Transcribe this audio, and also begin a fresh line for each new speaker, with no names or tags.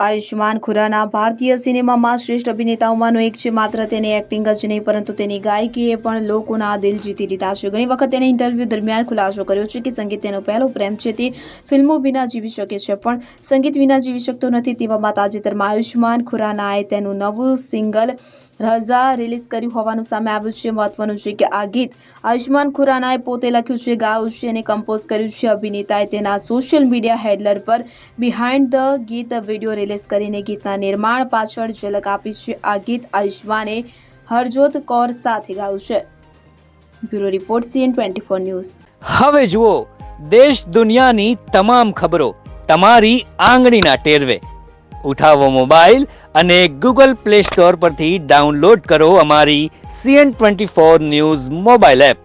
આયુષ્માન ખુરાના ભારતીય સિનેમામાં શ્રેષ્ઠ અભિનેતાઓમાંનો એક છે. માત્ર તેની એક્ટિંગ જ નહીં, પરંતુ તેની ગાયકીએ પણ લોકોના દિલ જીતી લીધા છે. ઘણી વખત તેણે ઇન્ટરવ્યૂ દરમિયાન ખુલાસો કર્યો છે કે સંગીત તેનો પહેલો પ્રેમ છે તે ફિલ્મો વિના જીવી શકે છે, પણ સંગીત વિના જીવી શકતો નથી તેવામાં તાજેતરમાં આયુષ્માન ખુરાનાએ તેનું નવું સિંગલ રઝા રિલીઝ કર્યું હોવાનું સામે આવ્યું છે. મહત્વનું છે કે આ ગીત આયુષ્માન ખુરાનાએ પોતે લખ્યું છે ગાયું છે અને કમ્પોઝ કર્યું છે. અભિનેતાએ તેના સોશિયલ મીડિયા હેડલર પર બિહાઇન્ડ ધ ગીત વીડિયો રિલીઝ કરીને ગીતના નિર્માણ પાછળ ઝલક આપી છે. આ ગીત આયુષ્માને હરજોત કૌર સાથે ગાયું છે. Bureau report CN twenty four news.
હવે જુઓ, દેશ દુનિયાની તમામ ખબરો તમારી આંગળીના ટેરવે. ઉઠાવો મોબાઈલ અને ગૂગલ પ્લે સ્ટોર પરથી ડાઉનલોડ કરો અમારી CN twenty four news mobile app.